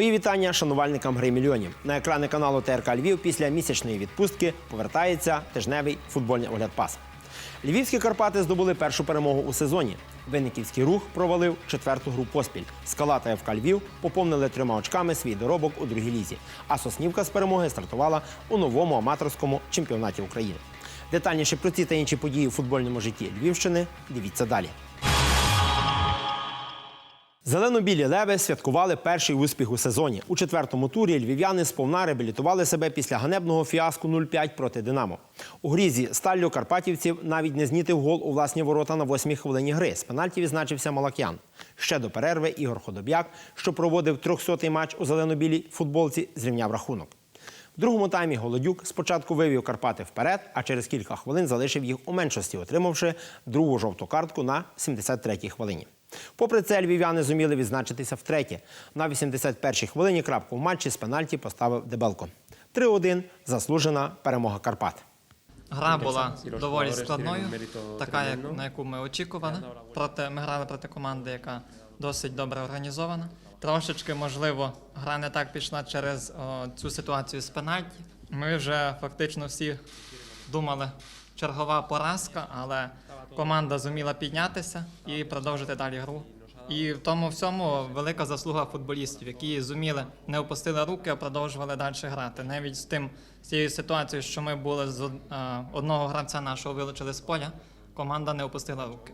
Мої вітання шанувальникам гри мільйонів. На екрани каналу ТРК Львів після місячної відпустки повертається тижневий футбольний огляд пас. Львівські Карпати здобули першу перемогу у сезоні. Винниківський рух провалив четверту гру поспіль. Скала та ФК Львів поповнили трьома очками свій доробок у другій лізі. А Соснівка з перемоги стартувала у новому аматорському чемпіонаті України. Детальніше про ці та інші події у футбольному житті Львівщини дивіться далі. Зелено-білі леви святкували перший успіх у сезоні. У четвертому турі львів'яни сповна реабілітували себе після ганебного фіаску 0-5 проти Динамо. У грізі сталлю карпатівців навіть не знітив гол у власні ворота на восьмій хвилині гри. З пенальті відзначився Малакян. Ще до перерви Ігор Ходоб'як, що проводив 300-й матч у зелено-білій футболці, зрівняв рахунок. В другому таймі Голодюк спочатку вивів Карпати вперед, а через кілька хвилин залишив їх у меншості, отримавши другу жовту картку на 73-й хвилині. Попри це, львів'яни зуміли відзначитися втретє. На 81-й хвилині крапку в матчі з пенальті поставив Дебелко. 3-1 – заслужена перемога Карпат. Гра була доволі складною, така, як, на яку ми очікували. Проте ми грали проти команди, яка досить добре організована. Трошечки, можливо, гра не так пішла через о, цю ситуацію з пенальті. Ми вже фактично всі думали, чергова поразка, але команда зуміла піднятися і продовжити далі гру. І в тому всьому велика заслуга футболістів, які зуміли не опустили руки, а продовжували далі грати. Навіть з тим з цією ситуацією, що ми були з одного гравця нашого вилучили з поля, команда не опустила руки.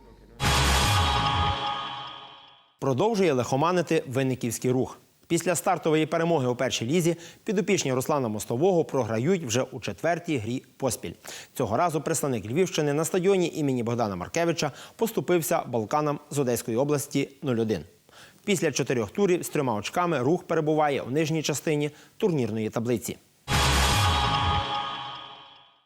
Продовжує лихоманити Винниківський рух. Після стартової перемоги у першій лізі підопічні Руслана Мостового програють вже у четвертій грі поспіль. Цього разу представник Львівщини на стадіоні імені Богдана Маркевича поступився Балканам з Одеської області 0-1. Після чотирьох турів з трьома очками рух перебуває у нижній частині турнірної таблиці.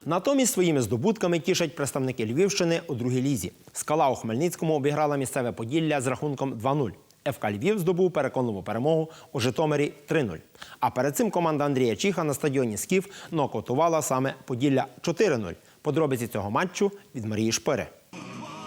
Натомість своїми здобутками тішать представники Львівщини у другій лізі. Скала у Хмельницькому обіграла місцеве Поділля з рахунком 2-0. ФК Львів здобув переконливу перемогу у Житомирі 3-0. А перед цим команда Андрія Чіха на стадіоні Скіф нокотувала саме Поділля 4-0. Подробиці цього матчу від Марії Шпири.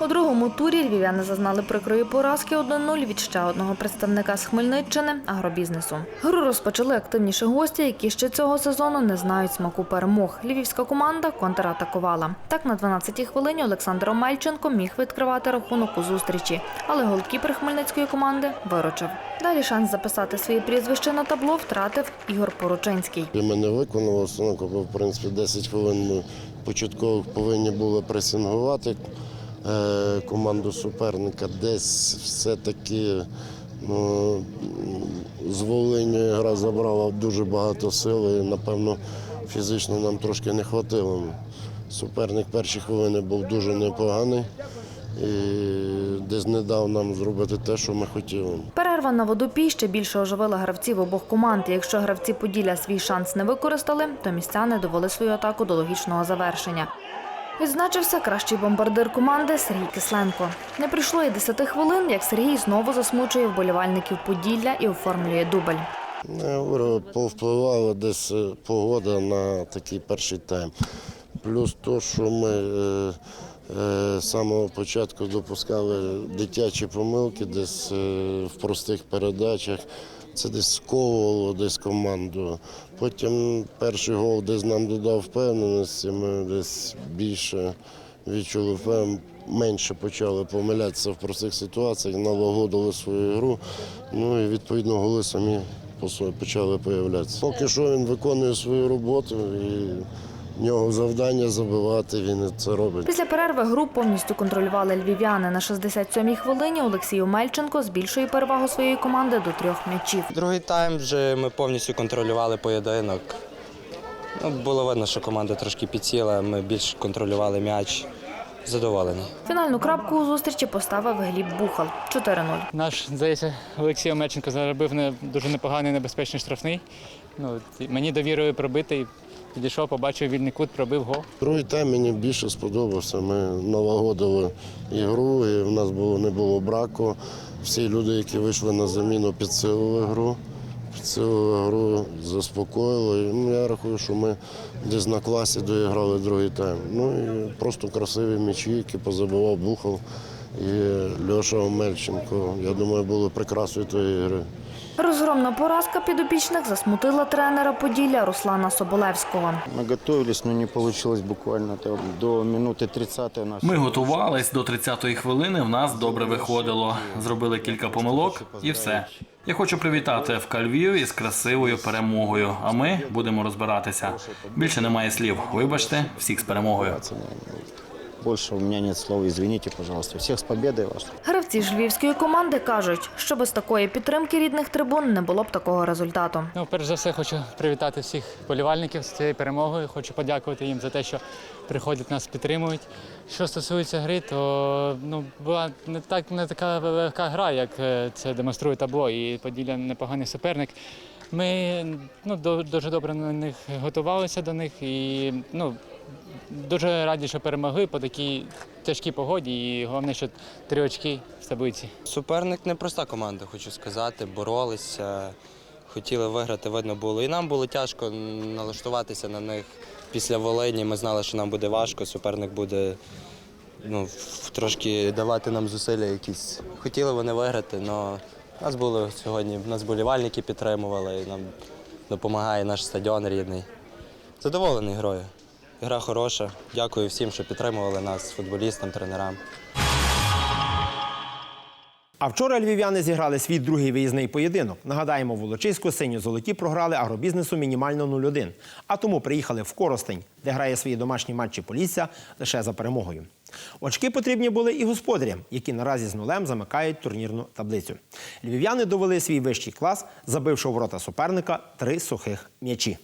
У другому турі львів'яни зазнали прикрої поразки 1-0 від ще одного представника з Хмельниччини – агробізнесу. Гру розпочали активніші гості, які ще цього сезону не знають смаку перемог. Львівська команда контратакувала. Так на 12-й хвилині Олександр Омельченко міг відкривати рахунок у зустрічі, але голкіпер хмельницької команди виручив. Далі шанс записати своє прізвище на табло втратив Ігор Поручинський. Ми не виконали установку, бо в принципі 10 хвилин ми початково повинні були пресингувати команду суперника. Десь все-таки ну, з Волиню гра забрала дуже багато сил і, напевно, фізично нам трошки не хватило. Суперник перші хвилини був дуже непоганий і десь не дав нам зробити те, що ми хотіли. Перерва на водопій ще більше оживила гравців обох команд. Якщо гравці Поділля свій шанс не використали, то містяни довели свою атаку до логічного завершення. Відзначився кращий бомбардир команди Сергій Кисленко. Не пройшло і 10 хвилин, як Сергій знову засмучує вболівальників Поділля і оформлює дубль. Говорю, повпливала десь е, погода на такий перший тайм. Плюс то, що ми е, е, з самого початку допускали дитячі помилки десь в простих передачах. Це десь сковувало десь команду. Потім перший гол десь нам додав впевненості, ми десь більше відчули впевненість, менше почали помилятися в простих ситуаціях, налагодили свою гру. Ну і відповідно голи самі почали появлятися. Поки що він виконує свою роботу і в нього завдання забивати, він це робить. Після перерви гру повністю контролювали львів'яни. На 67-й хвилині Олексій Омельченко збільшує перевагу своєї команди до трьох м'ячів. Другий тайм вже ми повністю контролювали поєдинок. Ну, було видно, що команда трошки підсіла, ми більш контролювали м'яч. Задоволений. Фінальну крапку у зустрічі поставив Гліб Бухал 4-0. Наш, здається, Олексій Омельченко заробив не, дуже непоганий небезпечний штрафний. Ну, мені довірили пробити і підійшов, побачив вільний кут, пробив гол. Другий тайм мені більше сподобався. Ми налагодили ігру, і в нас було, не було браку. Всі люди, які вийшли на заміну, підсилили гру. Підсилили гру, заспокоїли. Ну, я рахую, що ми десь на класі доіграли другий тайм. Ну і просто красиві м'ячі, які позабивав Бухов і Льоша Омельченко. Я думаю, були прикрасою тієї гри. Розгромна поразка підопічних засмутила тренера Поділля Руслана Соболевського. Мы готовились, но не получилось буквально до минуты 30 у нас. Ми готувались до 30-ї хвилини. В нас добре виходило. Зробили кілька помилок і все. Я хочу привітати ФК Львів із красивою перемогою. А ми будемо розбиратися. Більше немає слів. Вибачте, всіх з перемогою. Больше у меня нет слов, извините, пожалуйста. Всех с победой вас. Гравці ж львівської команди кажуть, що без такої підтримки рідних трибун не було б такого результату. Ну, перш за все, хочу привітати всіх болівальників з цією перемогою. Хочу подякувати їм за те, що приходять нас підтримують. Що стосується гри, то ну була не так не така легка гра, як е, це демонструє табло. І Поділля непоганий суперник. Ми ну, до- дуже добре на них готувалися до них і ну, дуже раді, що перемогли по такій тяжкій погоді. І головне, що три очки в таблиці. Суперник непроста команда, хочу сказати. Боролися, хотіли виграти, видно було. І нам було тяжко налаштуватися на них після Волині. Ми знали, що нам буде важко, суперник буде ну, трошки давати нам зусилля якісь. Хотіли вони виграти, але нас було сьогодні, нас болівальники підтримували, і нам допомагає наш стадіон рідний. Задоволений грою. Гра хороша. Дякую всім, що підтримували нас, футболістам, тренерам. А вчора львів'яни зіграли свій другий виїзний поєдинок. Нагадаємо, Волочиську синьо-золоті програли агробізнесу мінімально 0-1. А тому приїхали в Коростень, де грає свої домашні матчі Полісся лише за перемогою. Очки потрібні були і господарям, які наразі з нулем замикають турнірну таблицю. Львів'яни довели свій вищий клас, забивши у ворота суперника три сухих м'ячі.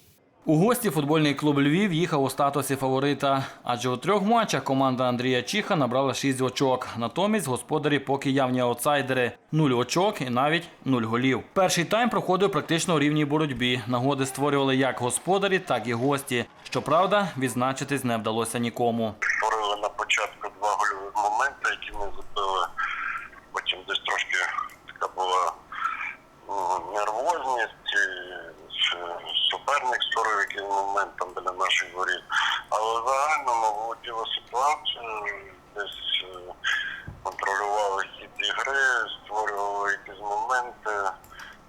У гості футбольний клуб Львів їхав у статусі фаворита, адже у трьох матчах команда Андрія Чіха набрала 6 очок. Натомість господарі поки явні аутсайдери 0 очок і навіть 0 голів. Перший тайм проходив практично у рівній боротьбі. Нагоди створювали як господарі, так і гості. Щоправда, відзначитись не вдалося нікому. створили на початку два гольових моменти, які ми забили. Потім десь трошки така була нервозність. Створив якийсь момент там біля наших воріт. Але загально ми володіли ситуацією, десь е, контролювали хід ігри, створювали якісь моменти,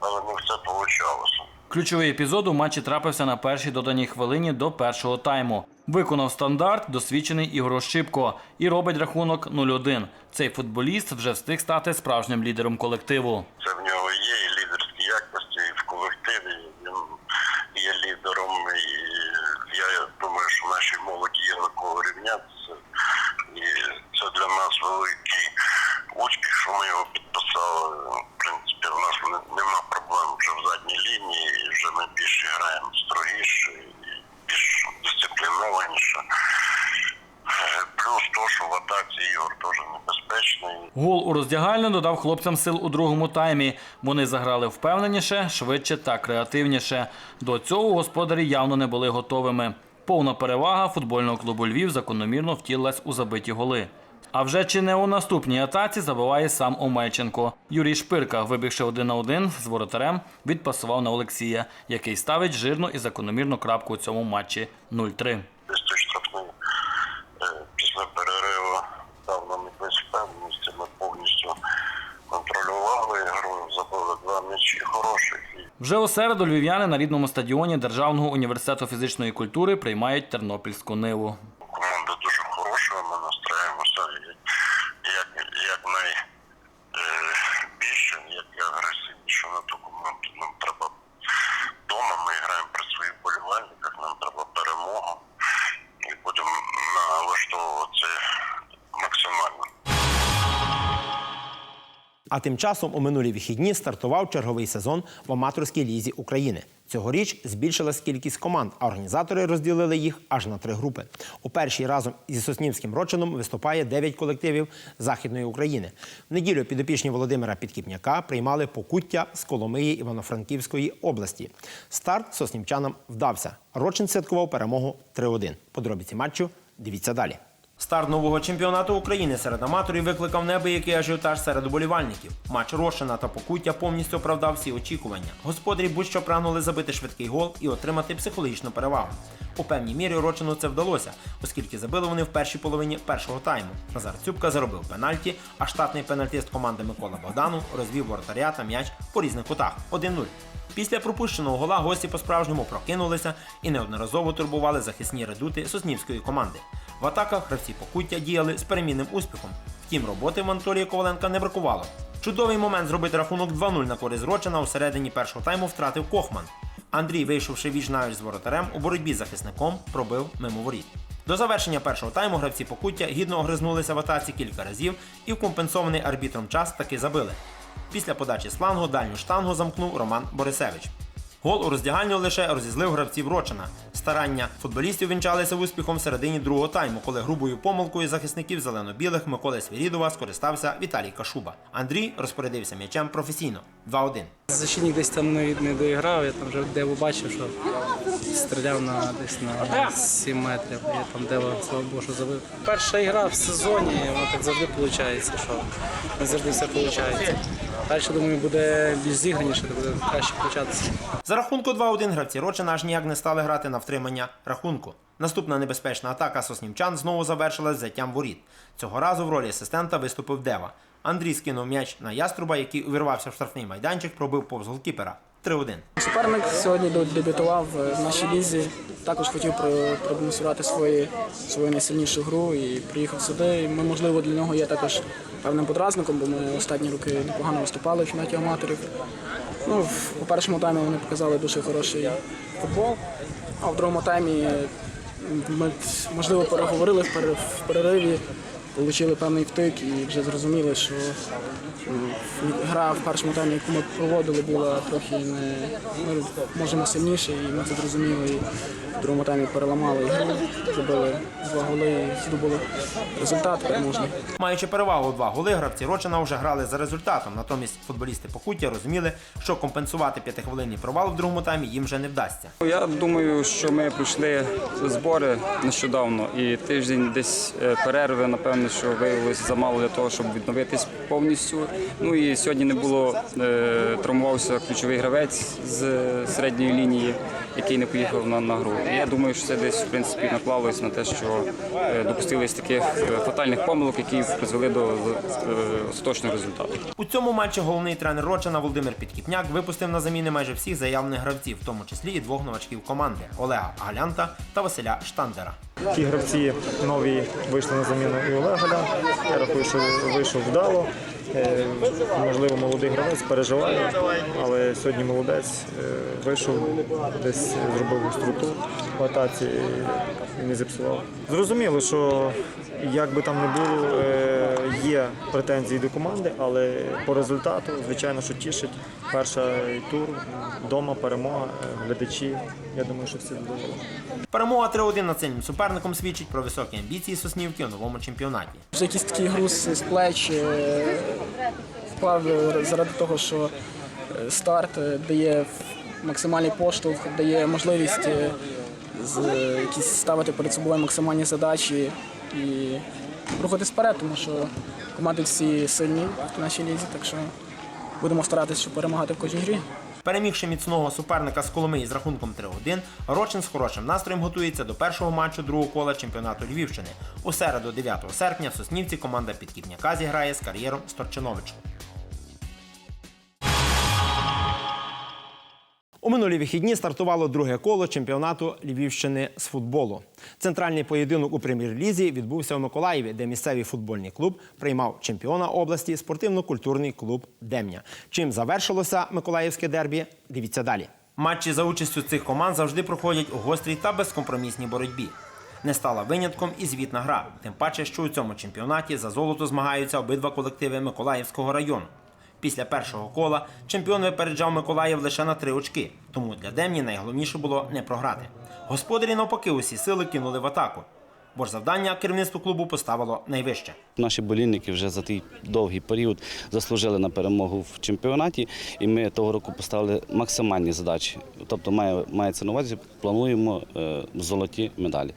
але не все вийшло. Ключовий епізод у матчі трапився на першій доданій хвилині до першого тайму. Виконав стандарт досвідчений Ігор Ощипко і робить рахунок 0-1. Цей футболіст вже встиг стати справжнім лідером колективу. Це в нього є і лідерські якості, і в колективі він є лідером. І я думаю, що нашій молоді є на кого рівнятися. І це для нас великий успіх, що ми його підписали. В принципі, в нас нема проблем вже в задній лінії, вже ми більше граємо строгіше і більш дисциплінованіше. Е, Плюс то, що в атаці Ігор теж небезпечний. Гол у роздягальню додав хлопцям сил у другому таймі. Вони заграли впевненіше, швидше та креативніше. До цього господарі явно не були готовими. Повна перевага футбольного клубу Львів закономірно втілилась у забиті голи. А вже чи не у наступній атаці забиває сам Омельченко. Юрій Шпирка, вибігши один на один з воротарем, відпасував на Олексія, який ставить жирну і закономірну крапку у цьому матчі 0-3. десь той штрафний е, після перериву дав нам якусь впевненість, ми повністю контролювали гру, забили два м'ячі хороших Вже у середу львів'яни на рідному стадіоні Державного університету фізичної культури приймають тернопільську ниву. команда дуже хороша, ми настраємося як, як най, е, більше, як агресивніше на ту команду. Нам треба вдома, ми граємо при своїх болівальниках, нам треба перемога і будемо налаштовуватися максимально. А тим часом у минулі вихідні стартував черговий сезон в аматорській лізі України. Цьогоріч збільшилась кількість команд, а організатори розділили їх аж на три групи. У першій разом зі Соснівським Рочином виступає 9 колективів Західної України. В неділю підопічні Володимира Підкіпняка приймали покуття з Коломиї Івано-Франківської області. Старт соснівчанам вдався. Рочин святкував перемогу 3-1. Подробиці матчу дивіться далі. Старт нового чемпіонату України серед аматорів викликав неабиякий ажіотаж серед уболівальників. Матч Рошина та Покуття повністю оправдав всі очікування. Господарі будь-що прагнули забити швидкий гол і отримати психологічну перевагу. У певній мірі Рочину це вдалося, оскільки забили вони в першій половині першого тайму. Назар Цюбка заробив пенальті, а штатний пенальтист команди Микола Богдану розвів воротаря та м'яч по різних кутах 1-0. Після пропущеного гола гості по-справжньому прокинулися і неодноразово турбували захисні редути соснівської команди. В атаках гравці покуття діяли з перемінним успіхом. Втім, роботи в Анатолія Коваленка не бракувало. Чудовий момент зробити рахунок 2-0 на користь Рочина у середині першого тайму втратив Кохман. Андрій, вийшовши навіть з воротарем, у боротьбі з захисником пробив мимо воріт. До завершення першого тайму гравці покуття гідно огризнулися в атаці кілька разів і в компенсований арбітром час таки забили. Після подачі з флангу дальню штангу замкнув Роман Борисевич. Гол у роздягальню лише розізлив гравців Рочина. Старання футболістів вінчалися успіхом в середині другого тайму, коли грубою помилкою захисників зелено-білих Миколи Свірідова скористався Віталій Кашуба. Андрій розпорядився м'ячем професійно 2-1. Защитник десь там не, не доіграв, я там вже дево бачив, що стріляв на десь на 7 метрів. Я там дево, слава Богу, забив. Перша ігра в сезоні, воно так завжди виходить, що не завжди все виходить. Далі, думаю, буде більш зіграніше, буде краще початися. За рахунку 2-1 гравці Рочина аж ніяк не стали грати на втримання рахунку. Наступна небезпечна атака соснівчан знову завершилась затям воріт. Цього разу в ролі асистента виступив Дева. Андрій скинув м'яч на яструба, який увірвався в штрафний майданчик, пробив повз голкіпера. 3-1. Суперник сьогодні дебютував в нашій лізі. Також хотів про- продемонструвати свої, свою найсильнішу гру і приїхав сюди. І Ми, можливо, для нього є також певним подразником, бо ми останні роки непогано виступали в чемпіонаті аматорів. Ну, у першому таймі вони показали дуже хороший футбол, а в другому таймі ми, можливо, переговорили в пере- в перериві, отримали певний втик і вже зрозуміли, що гра в першому таймі, яку ми проводили, була трохи не ми можемо сильніше, і ми це зрозуміли. І в другому таймі переламали ігру, забили два голи і здобули результат переможний. Маючи перевагу два голи, гравці Рочина вже грали за результатом. Натомість футболісти Покуття розуміли, що компенсувати п'ятихвилинний провал в другому таймі їм вже не вдасться. Я думаю, що ми пройшли збори нещодавно, і тиждень десь е, перерви, напевно, що виявилося замало для того, щоб відновитись повністю. Ну і сьогодні не було е, травмувався ключовий гравець з е, середньої лінії, який не поїхав на, на гру. І я думаю, що це десь в принципі наклалось на те, що е, допустились таких е, фатальних помилок, які призвели до е, остаточного результату. У цьому матчі головний тренер Рочина Володимир Підкіпняк випустив на заміни майже всіх заявлених гравців, в тому числі і двох новачків команди Олега Галянта та Василя Штандера. Ті гравці нові вийшли на заміну і Олега Галя. Я рахую, що вийшов вдало. Е, Можливо, молодий гравець переживає, але сьогодні молодець е, вийшов, десь зробив гостроту в атаці і не зіпсував. Зрозуміло, що як би там не було, е, є претензії до команди, але по результату, звичайно, що тішить. Перший тур, вдома перемога, глядачі. Я думаю, що всі задоволені. Перемога 3-1 над сильним суперником свідчить про високі амбіції Соснівки у новому чемпіонаті. Вже якийсь такий груз з плеч е, впав заради того, що е, старт е, дає максимальний поштовх, дає можливість е, з- якісь ставити перед собою максимальні задачі і рухатись вперед, тому що команди всі сильні в нашій лізі, так що будемо старатися, щоб перемагати в кожній грі. Перемігши міцного суперника з Коломиї з рахунком 3-1, Рочин з хорошим настроєм готується до першого матчу другого кола чемпіонату Львівщини. У середу, 9 серпня, в Соснівці команда Підкіпняка зіграє з кар'єром Сторчиновичем. У минулі вихідні стартувало друге коло чемпіонату Львівщини з футболу. Центральний поєдинок у прем'єр-лізі відбувся у Миколаєві, де місцевий футбольний клуб приймав чемпіона області спортивно-культурний клуб Демня. Чим завершилося миколаївське дербі? Дивіться далі. Матчі за участю цих команд завжди проходять у гострій та безкомпромісній боротьбі. Не стала винятком і звітна гра, тим паче, що у цьому чемпіонаті за золото змагаються обидва колективи Миколаївського району. Після першого кола чемпіон випереджав Миколаїв лише на три очки, тому для Демні найголовніше було не програти. Господарі навпаки усі сили кинули в атаку, бо ж завдання керівництво клубу поставило найвище. Наші болільники вже за той довгий період заслужили на перемогу в чемпіонаті, і ми того року поставили максимальні задачі. Тобто, має, мається на увазі, плануємо е, золоті медалі.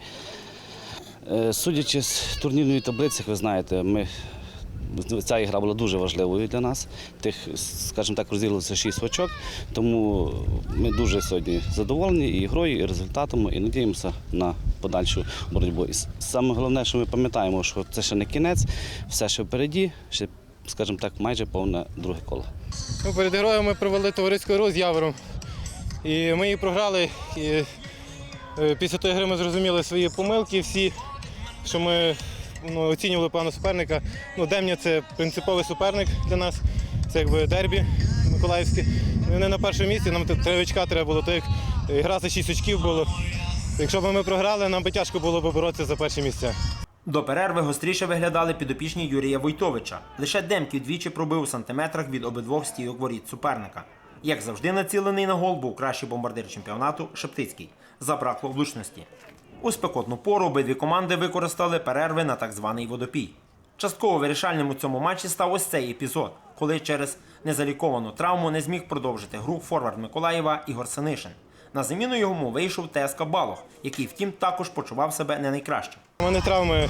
Е, Судячи з турнірної таблиці, ви знаєте, ми, ця ігра була дуже важливою для нас. Тих, скажімо так, розділилося шість очок, тому ми дуже сьогодні задоволені і грою, і результатом, і надіємося на подальшу боротьбу. І саме головне, що ми пам'ятаємо, що це ще не кінець, все ще впереді, ще, скажімо так, майже повне друге коло. Ну, перед грою ми провели товариську гру з Явором. І ми її програли. І е, після тої гри ми зрозуміли свої помилки всі, що ми ну, оцінювали певного суперника. Ну, Демня це принциповий суперник для нас. Це якби дербі миколаївське. Вони на першому місці, нам три очка треба було, то як гра за шість очків було. Якщо б ми програли, нам би тяжко було б боротися за перші місця. До перерви гостріше виглядали підопічні Юрія Войтовича. Лише Демків двічі пробив у сантиметрах від обидвох стійок воріт суперника. Як завжди, націлений на гол був кращий бомбардир чемпіонату Шептицький. Забракло влучності. У спекотну пору обидві команди використали перерви на так званий водопій. Частково вирішальним у цьому матчі став ось цей епізод, коли через незаліковану травму не зміг продовжити гру форвард Миколаєва Ігор Синишин. На заміну йому вийшов Теска Балох, який, втім, також почував себе не найкраще. У мене травми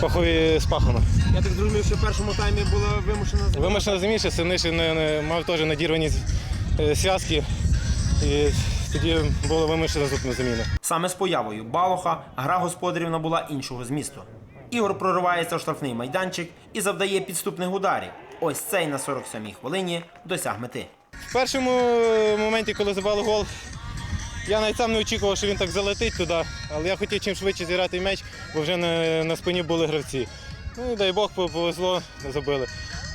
пахові з пахону. Я так зрозумів, що в першому таймі була вимушена Вимушено заміше, сильніший не, не, мав теж надірвані е, зв'язки. І тоді було вимушено зупинити заміну. Саме з появою Балоха гра господарів набула іншого змісту. Ігор проривається в штрафний майданчик і завдає підступних ударів. Ось цей на 47-й хвилині досяг мети. В першому е, моменті, коли забали гол, я навіть сам не очікував, що він так залетить туди, але я хотів чим швидше зіграти м'яч, бо вже на, на спині були гравці. Ну дай Бог повезло, забили.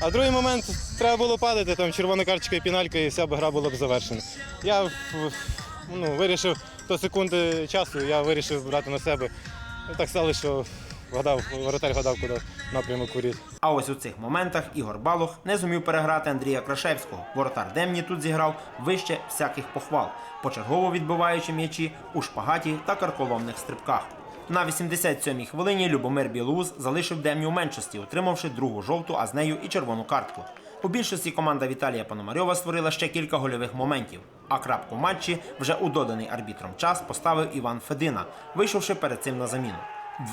А другий момент треба було падати, там червона карточка і піналька, і вся б гра була б завершена. Я ну, вирішив до секунди часу, я вирішив брати на себе. Так стало, що вгадав, воротар гадав, куди напрямок воріт. А ось у цих моментах Ігор Балох не зумів переграти Андрія Крашевського. Воротар Демні тут зіграв вище всяких похвал, почергово відбиваючи м'ячі у шпагаті та карколомних стрибках. На 87-й хвилині Любомир Білоус залишив Демню у меншості, отримавши другу жовту, а з нею і червону картку. У більшості команда Віталія Пономарьова створила ще кілька гольових моментів. А крапку матчі вже у доданий арбітром час поставив Іван Федина, вийшовши перед цим на заміну.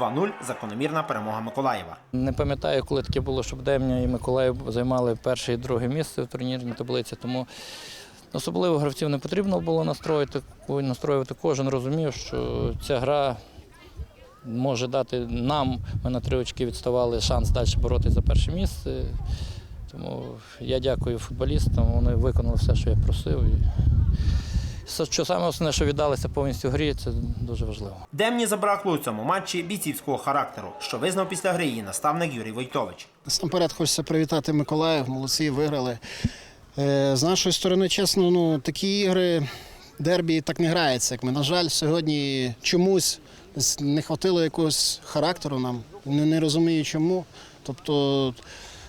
2-0 закономірна перемога Миколаєва. Не пам'ятаю, коли таке було, щоб Демня і Миколаїв займали перше і друге місце в турнірній таблиці. Тому особливо гравців не потрібно було настроїти, настроювати. Кожен розумів, що ця гра може дати нам, ми на три очки відставали шанс далі боротися за перше місце. Тому я дякую футболістам, вони виконали все, що я просив. Що саме основне, що віддалися повністю грі, це дуже важливо. Демні забракло у цьому матчі бійцівського характеру, що визнав після гри її наставник Юрій Войтович. Насамперед хочеться привітати Миколаїв, молодці, виграли. Е, З нашої сторони, чесно, ну, такі ігри, дербі так не грається. Як ми, на жаль, сьогодні чомусь не хватило якогось характеру нам. Не, не розумію чому. Тобто,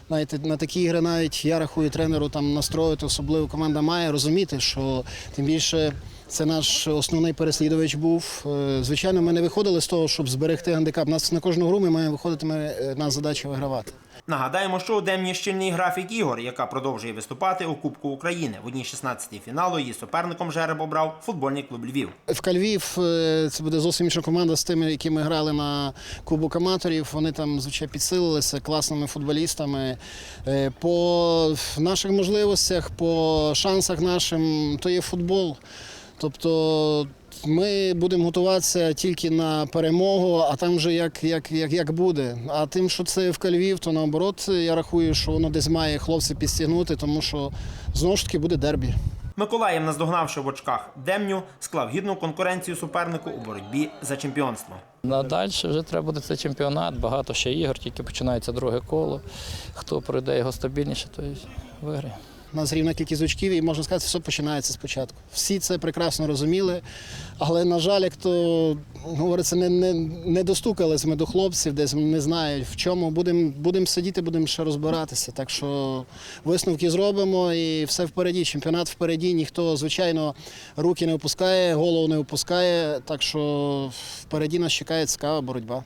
знаєте, на такі ігри навіть я рахую тренеру там настроїти, особливо команда має розуміти, що тим більше. Це наш основний переслідувач був. Е, Звичайно, ми не виходили з того, щоб зберегти гандикап. Нас на кожну гру ми маємо виходити, ми, е, нас задача вигравати. Нагадаємо, що у Демні щільний графік ігор, яка продовжує виступати у Кубку України. В одній 16 фіналу її суперником жереб обрав футбольний клуб Львів. В Львів е, це буде зовсім інша команда з тими, які ми грали на Кубок аматорів. Вони там звичайно підсилилися класними футболістами. Е, По наших можливостях, по шансах нашим, то є футбол. Тобто ми будемо готуватися тільки на перемогу, а там вже як, як, як, як буде. А тим, що це в Львів, то наоборот, я рахую, що воно десь має хлопців підстягнути, тому що знову ж таки буде дербі. Миколаїв, наздогнавши в очках Демню, склав гідну конкуренцію супернику у боротьбі за чемпіонство. А далі вже треба буде це чемпіонат, багато ще ігор, тільки починається друге коло. Хто пройде його стабільніше, той виграє. У нас рівна кількість очків, і можна сказати, все починається спочатку. Всі це прекрасно розуміли, але, на жаль, як то говориться, не, не, не достукались ми до хлопців, десь не знають в чому. Будемо будем сидіти, будемо ще розбиратися. Так що висновки зробимо і все впереді. Чемпіонат впереді. Ніхто, звичайно, руки не опускає, голову не опускає. Так що впереді нас чекає цікава боротьба.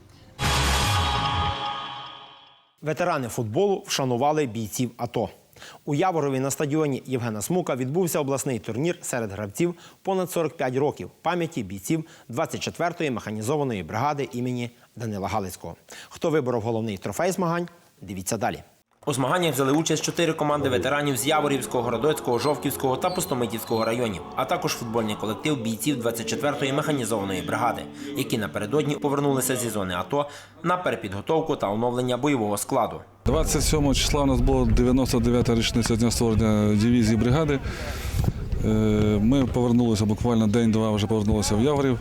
Ветерани футболу вшанували бійців АТО. У Яворові на стадіоні Євгена Смука відбувся обласний турнір серед гравців понад 45 років пам'яті бійців 24-ї механізованої бригади імені Данила Галицького. Хто виборов головний трофей змагань? Дивіться далі. У змаганнях взяли участь чотири команди ветеранів з Яворівського, Городоцького, Жовківського та Пустомитівського районів, а також футбольний колектив бійців 24-ї механізованої бригади, які напередодні повернулися зі зони АТО на перепідготовку та оновлення бойового складу. 27 числа у нас була 99-та річниця дня створення дивізії бригади. Е, Ми повернулися буквально день-два, вже повернулися в Яворів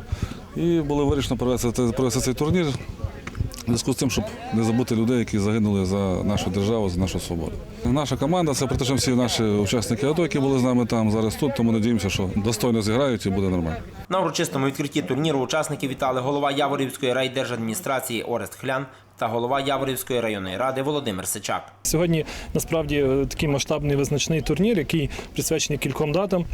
і було вирішено провести цей турнір в зв'язку з тим, щоб не забути людей, які загинули за нашу державу, за нашу свободу. Наша команда це практично всі наші учасники АТО, які були з нами там зараз тут, тому надіємося, що достойно зіграють і буде нормально. На урочистому відкритті турніру учасники вітали голова Яворівської райдержадміністрації Орест Хлян та голова Яворівської районної ради Володимир Сичак. Сьогодні насправді е, такий масштабний визначний турнір, який присвячений кільком датам.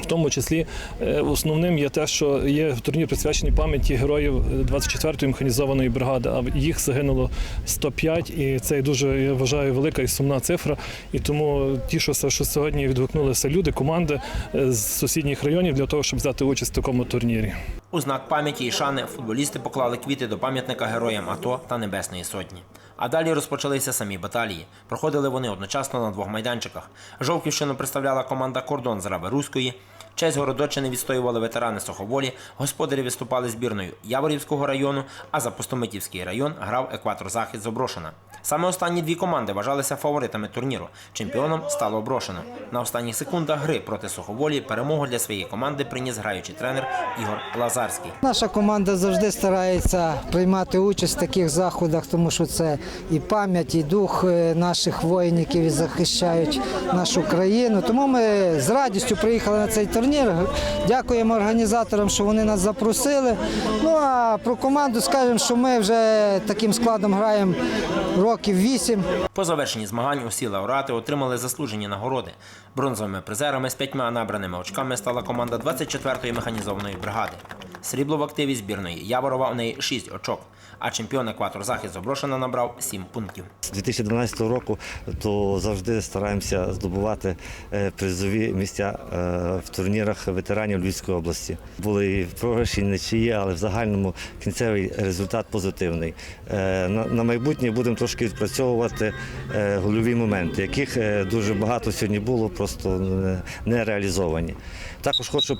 В тому числі е, основним є те, що є турнір присвячений пам'яті героїв 24-ї механізованої бригади. А їх загинуло 105, і це дуже я вважаю велика і сумна цифра. І тому тішуся, що сьогодні відгукнулися люди, команди е, з сусідніх районів для того, щоб взяти участь в такому турнірі. У знак пам'яті і шани футболісти поклали квіти до пам'ятника героям АТО та Небесної Сотні. А далі розпочалися самі баталії. Проходили вони одночасно на двох майданчиках. Жовківщину представляла команда Кордон з Раби Руської. Честь Городочини відстоювали ветерани Соховолі, господарі виступали збірною Яворівського району, а за Пустомитівський район грав екватор Захід з Оброшена. Саме останні дві команди вважалися фаворитами турніру. Чемпіоном стало Оброшено. На останніх секундах гри проти Суховолі перемогу для своєї команди приніс граючий тренер Ігор Лазарський. Наша команда завжди старається приймати участь в таких заходах, тому що це і пам'ять, і дух е, наших воїнів, захищають нашу країну. Тому ми з радістю приїхали на цей турнір. Дякуємо організаторам, що вони нас запросили. Ну а про команду скажемо, що ми вже таким складом граємо років вісім. По завершенні змагань усі лауреати отримали заслужені нагороди. Бронзовими призерами з п'ятьма набраними очками стала команда 24-ї механізованої бригади. Срібло в активі збірної Яворова у неї 6 очок, а чемпіон екватор Захід Заброшена набрав 7 пунктів. З 2012 року то завжди стараємося здобувати е, призові місця е, в турнірах ветеранів Львівської області. Були і програші, і нічиї, але в загальному кінцевий результат позитивний. Е, На майбутнє будемо трошки відпрацьовувати гольові моменти, яких дуже багато сьогодні було, просто не- реалізовані. Також хочу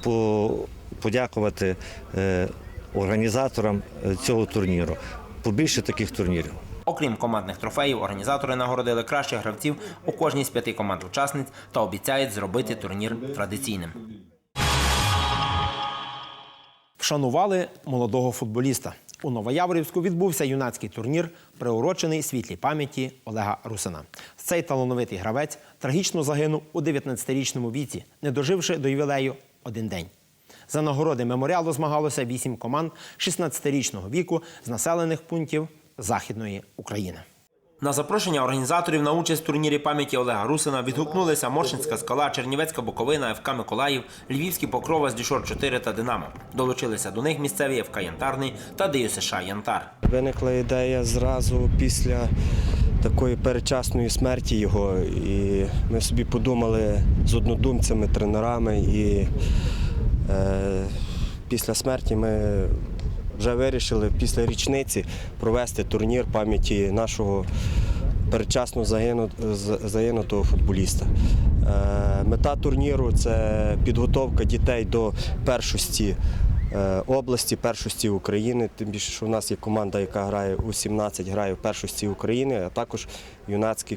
подякувати е, організаторам е, цього турніру. Побільше таких турнірів. Окрім командних трофеїв, організатори нагородили кращих гравців у кожній з п'яти команд учасниць та обіцяють зробити турнір традиційним. Вшанували молодого футболіста. У Новояворівську відбувся юнацький турнір, приурочений світлій пам'яті Олега Русина. Цей талановитий гравець трагічно загинув у 19-річному віці, не доживши до ювілею один день. За нагороди меморіалу змагалося вісім команд 16-річного віку з населених пунктів Західної України. На запрошення організаторів на участь в турнірі пам'яті Олега Русина відгукнулися Моршинська скала, Чернівецька Буковина, ФК Миколаїв, Львівський Покрова з Дюшор 4 та Динамо. Долучилися до них місцеві ФК Янтарний та ДЮСШ Янтар. Виникла ідея зразу після такої передчасної смерті його. І ми собі подумали з однодумцями, тренерами. І е, після смерті ми вже вирішили після річниці провести турнір пам'яті нашого передчасно загинутого футболіста. Е, Мета турніру це підготовка дітей до першості е, області, першості України. Тим більше, що в нас є команда, яка грає у 17, грає в першості України, а також юнацька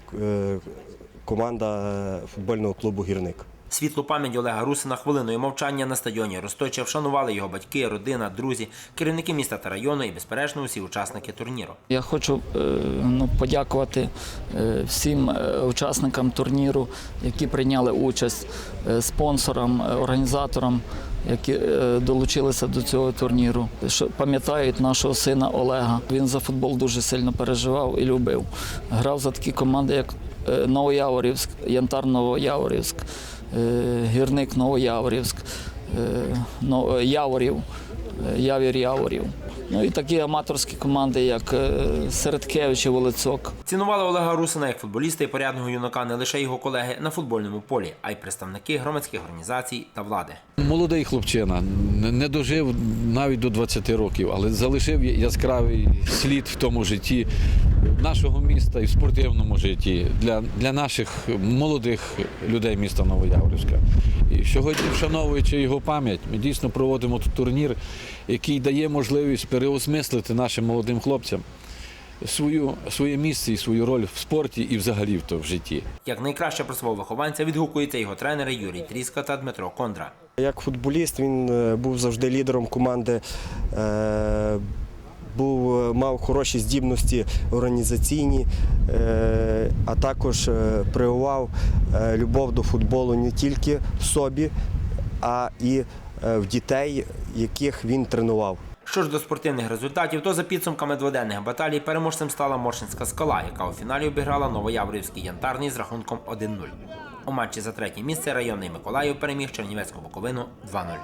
команда е, футбольного клубу Гірник. Світлу пам'ять Олега Русина хвилиною мовчання на стадіоні Росточа вшанували його батьки, родина, друзі, керівники міста та району і, безперечно, усі учасники турніру. Я хочу е, ну, подякувати е, всім е, учасникам турніру, які прийняли участь, спонсорам, організаторам, які долучилися до цього турніру. Що пам'ятають нашого сина Олега. Він за футбол дуже сильно переживав і любив. Грав за такі команди, як Новояворівськ, Янтар Новояворівськ, Гірник Новояворівськ, е, Яворів. е, Явір Яворів. Ну і такі аматорські команди, як е, Середкевич і Волицок. Цінували Олега Русина як футболіста і порядного юнака не лише його колеги на футбольному полі, а й представники громадських організацій та влади. Молодий хлопчина, не дожив навіть до 20 років, але залишив яскравий слід в тому житті нашого міста і в спортивному житті для, для наших молодих людей міста Новояврівська. І сьогодні, вшановуючи його пам'ять, ми дійсно проводимо тут турнір, який дає можливість переосмислити нашим молодим хлопцям свою, своє місце і свою роль в спорті і взагалі в то в житті. Як найкраще про свого вихованця відгукуються його тренери Юрій Тріска та Дмитро Кондра. Як футболіст він е, був завжди лідером команди. е, Був, е, мав хороші здібності організаційні, а також прививав любов до футболу не тільки в собі, а і в дітей, яких він тренував. Що ж до спортивних результатів, то за підсумками дводенних баталій переможцем стала Моршинська скала, яка у фіналі обіграла Новояврівський янтарний з рахунком 1-0. У матчі за третє місце районний Миколаїв переміг Чернівецьку Буковину 2-0.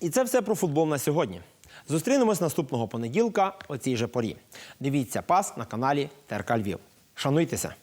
І це все про футбол на сьогодні. Зустрінемось наступного понеділка о цій же порі. Дивіться пас на каналі ТРК Львів. Шануйтеся!